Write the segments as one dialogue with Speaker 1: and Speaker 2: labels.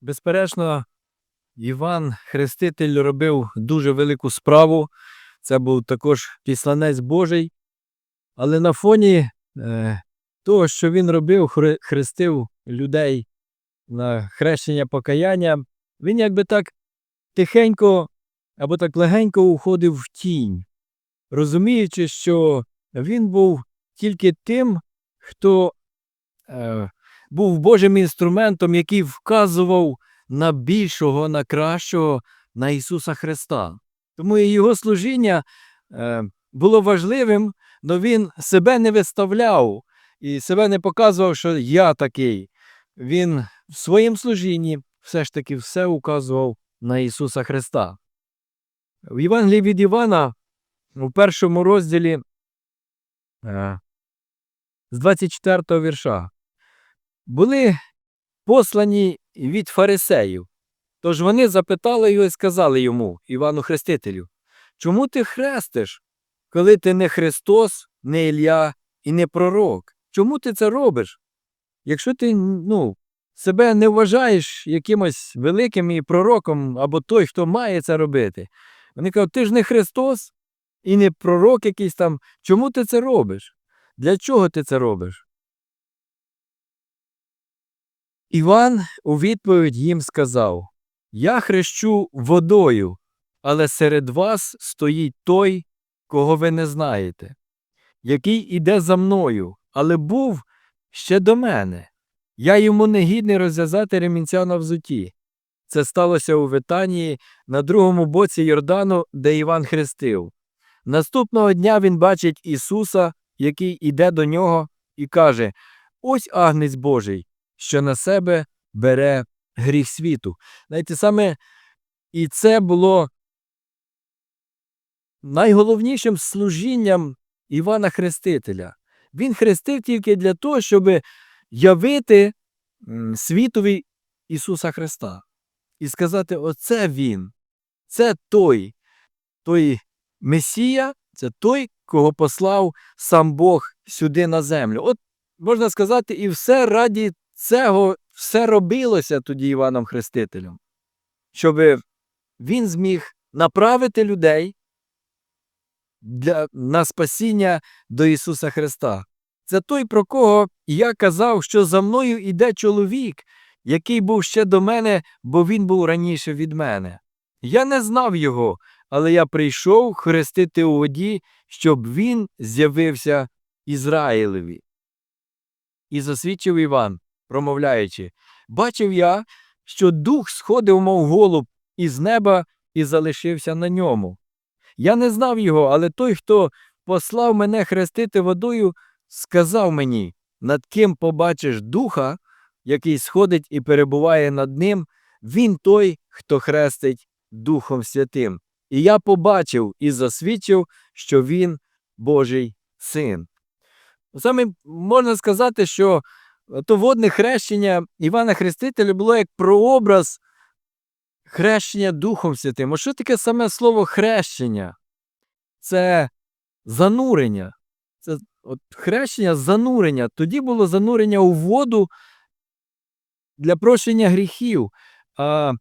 Speaker 1: Безперечно, Іван Хреститель робив дуже велику справу. Це був також післанець Божий. Але на фоні е, того, що він робив, хрестив людей на хрещення покаяння, він якби так тихенько або так легенько уходив в тінь, розуміючи, що він був тільки тим, хто е, був Божим інструментом, який вказував на більшого, на кращого, на Ісуса Христа. Тому і його служіння е, було важливим, але він себе не виставляв і себе не показував, що я такий. Він в своїм служінні все ж таки все указував на Ісуса Христа. В Євангелії від Івана у першому розділі е, з 24 го вірша були послані від фарисеїв. Тож вони запитали його і сказали йому, Івану Хрестителю, чому ти хрестиш, коли ти не Христос, не Ілля і не пророк? Чому ти це робиш? Якщо ти ну, себе не вважаєш якимось великим і пророком або той, хто має це робити. Вони кажуть, ти ж не Христос і не пророк якийсь там. Чому ти це робиш? Для чого ти це робиш? Іван у відповідь їм сказав: Я хрещу водою, але серед вас стоїть той, кого ви не знаєте, який іде за мною, але був ще до мене. Я йому не гідний розв'язати ремінця на взуті. Це сталося у Витанії на другому боці Йордану, де Іван хрестив. Наступного дня він бачить Ісуса, який іде до нього, і каже: Ось агнець Божий, що на себе бере гріх світу. Знаєте, саме і це було найголовнішим служінням Івана Хрестителя. Він хрестив тільки для того, щоб явити світові Ісуса Христа і сказати: Оце Він, це той, той Месія, це той, кого послав сам Бог сюди на землю. От можна сказати, і все раді цього все робилося тоді Іваном Хрестителем, щоб він зміг направити людей для, на спасіння до Ісуса Христа. Це той, про кого я казав, що за мною іде чоловік, який був ще до мене, бо він був раніше від мене. Я не знав його, але я прийшов хрестити у воді, щоб він з'явився Ізраїлеві. І засвідчив Іван, промовляючи, бачив я, що дух сходив, мов голуб, із неба і залишився на ньому. Я не знав його, але той, хто послав мене хрестити водою, сказав мені, над ким побачиш духа, який сходить і перебуває над ним, він той, хто хрестить Духом Святим. І я побачив і засвідчив, що він Божий син. Саме можна сказати, що то водне хрещення Івана Хрестителя було як прообраз хрещення Духом Святим. А що таке саме слово хрещення? Це занурення. Це от хрещення занурення. Тоді було занурення у воду для прощення гріхів. А,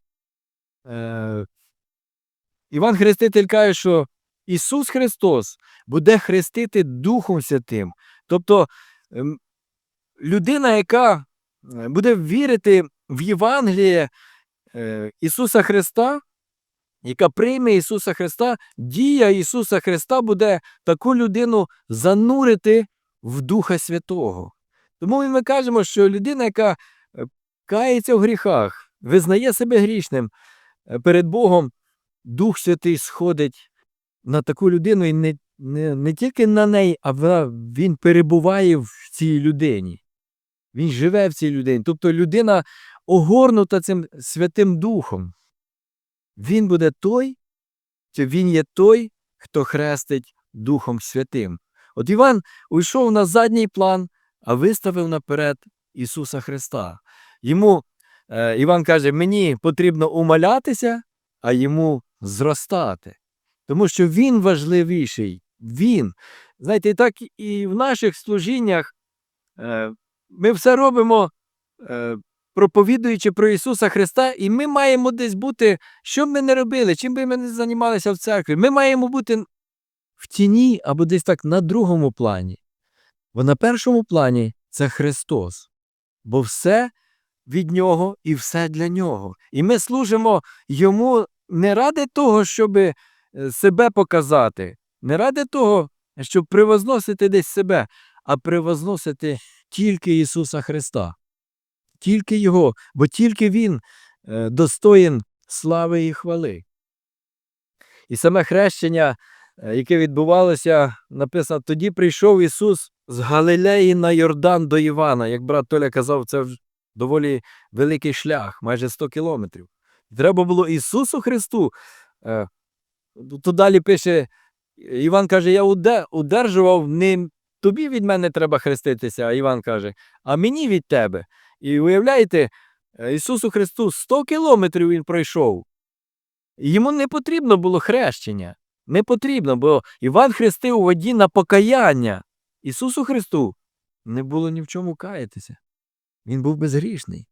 Speaker 1: е, Іван Хреститель каже, що Ісус Христос буде хрестити Духом Святим. Тобто ем, людина, яка е, буде вірити в Євангеліє е, Ісуса Христа, яка прийме Ісуса Христа, дія Ісуса Христа буде таку людину занурити в Духа Святого. Тому ми кажемо, що людина, яка е, кається в гріхах, визнає себе грішним перед Богом, Дух Святий сходить на таку людину і не, не, не тільки на неї, а він перебуває в цій людині. Він живе в цій людині. Тобто людина огорнута цим Святим Духом. Він буде той, чи він є той, хто хрестить Духом Святим. От Іван уйшов на задній план, а виставив наперед Ісуса Христа. Йому е, Іван каже: мені потрібно умалятися, а йому зростати. Тому що він важливіший. Він. Знаєте, так і в наших служіннях е, ми все робимо е, проповідуючи про Ісуса Христа, і ми маємо десь бути, що б ми не робили, чим би ми не займалися в церкві. Ми маємо бути в тіні або десь так на другому плані. Бо на першому плані це Христос, бо все від Нього і все для Нього. І ми служимо Йому не ради того, щоб е, себе показати, не ради того, щоб превозносити десь себе, а превозносити тільки Ісуса Христа, тільки Його, бо тільки Він е, достоїн слави і хвали. І саме хрещення, е, яке відбувалося, написано, тоді прийшов Ісус з Галилеї на Йордан до Івана. Як брат Толя казав, це доволі великий шлях, майже 100 кілометрів. Треба було Ісусу Христу. е, Тут далі пише, Іван каже, я уде- удержував, не тобі від мене треба хреститися, а Іван каже, а мені від тебе. І уявляєте, е, Ісусу Христу 100 кілометрів він пройшов. Йому не потрібно було хрещення. Не потрібно, бо Іван хрестив у воді на покаяння. Ісусу Христу не було ні в чому каятися. Він був безгрішний.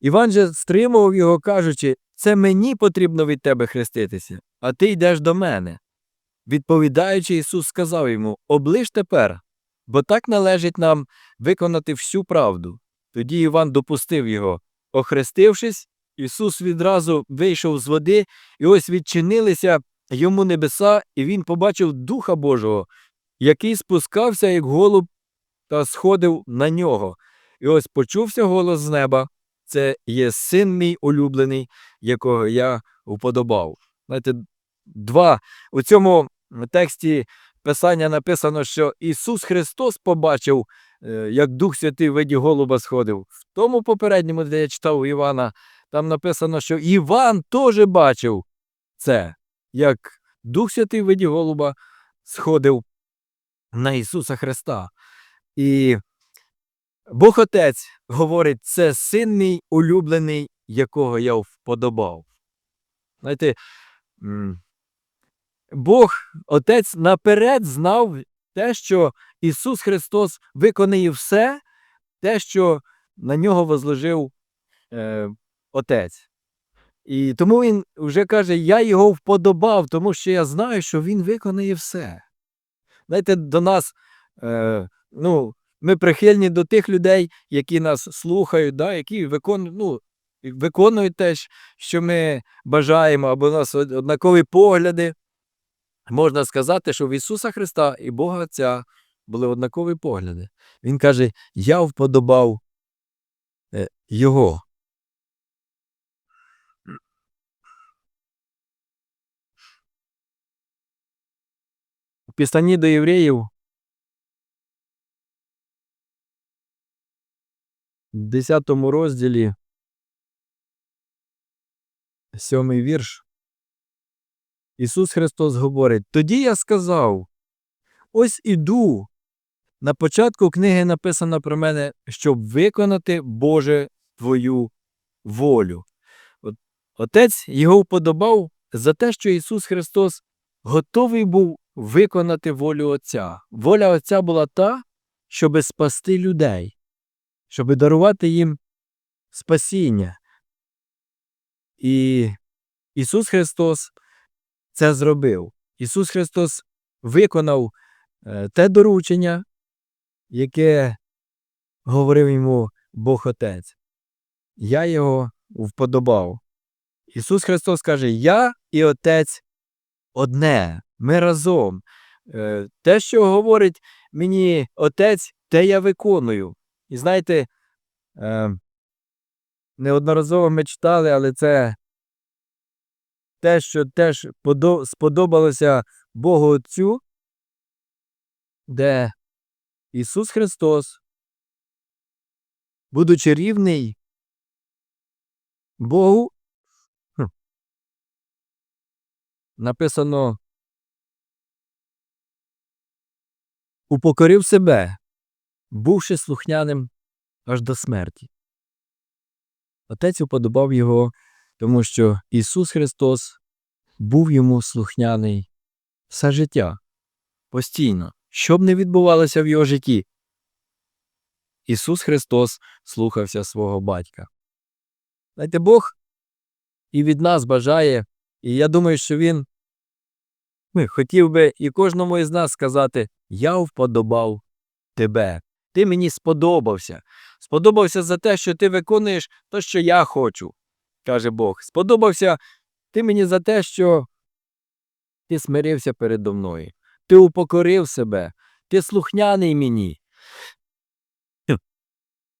Speaker 1: Іван же стримував його, кажучи, це мені потрібно від тебе хреститися, а ти йдеш до мене. Відповідаючи, Ісус сказав йому Оближ тепер, бо так належить нам виконати всю правду. Тоді Іван допустив його. Охрестившись, Ісус відразу вийшов з води, і ось відчинилися йому небеса, і він побачив Духа Божого, який спускався, як голуб, та сходив на нього. І ось почувся голос з неба. Це є син мій улюблений, якого я уподобав. Знаєте, два у цьому тексті Писання написано, що Ісус Христос побачив, е, як Дух Святий в виді голуба сходив. В тому попередньому, де я читав Івана, там написано, що Іван теж бачив це, як Дух Святий в виді голуба сходив на Ісуса Христа. І Бог Отець говорить, це син мій улюблений, якого я вподобав. Знаєте, Бог Отець наперед знав те, що Ісус Христос виконає все, те, що на нього возложив е, Отець. І тому Він вже каже, я його вподобав, тому що я знаю, що Він виконає все. Знаєте, до нас, е, ну, ми прихильні до тих людей, які нас слухають, да, які виконують, ну, виконують те, що ми бажаємо, або у нас однакові погляди. Можна сказати, що в Ісуса Христа і Бога Отця були однакові погляди. Він каже: Я вподобав е, Його. У Пістані до євреїв, в 10 розділі, сьомий вірш, Ісус Христос говорить: Тоді я сказав: ось іду. На початку книги написано про мене, щоб виконати Боже твою волю. Отець його вподобав за те, що Ісус Христос готовий був виконати волю Отця. Воля Отця була та, щоб спасти людей, щоб дарувати їм спасіння. І Ісус Христос це зробив. Ісус Христос виконав е, те доручення, яке говорив йому Бог Отець. Я його вподобав. Ісус Христос каже: Я і Отець одне, ми разом. Е, Те, що говорить мені Отець, те я виконую. І знаєте, е, неодноразово ми читали, але це те, що теж сподобалося Богу Отцю, де Ісус Христос, будучи рівний Богу, написано, упокорив себе, бувши слухняним аж до смерті. Отець уподобав його, тому що Ісус Христос був йому слухняний все життя, постійно, що б не відбувалося в його житті. Ісус Христос слухався свого батька. Знаєте, Бог і від нас бажає, і я думаю, що Він ну, хотів би і кожному із нас сказати: Я вподобав тебе. Ти мені сподобався. Сподобався за те, що ти виконуєш те, що я хочу, каже Бог. Сподобався ти мені за те, що ти смирився передо мною. Ти упокорив себе, ти слухняний мені.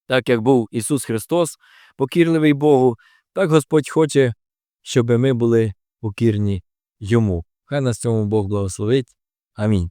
Speaker 1: Так як був Ісус Христос, покірливий Богу, так Господь хоче, щоб ми були покірні Йому. Хай нас цьому Бог благословить. Амінь.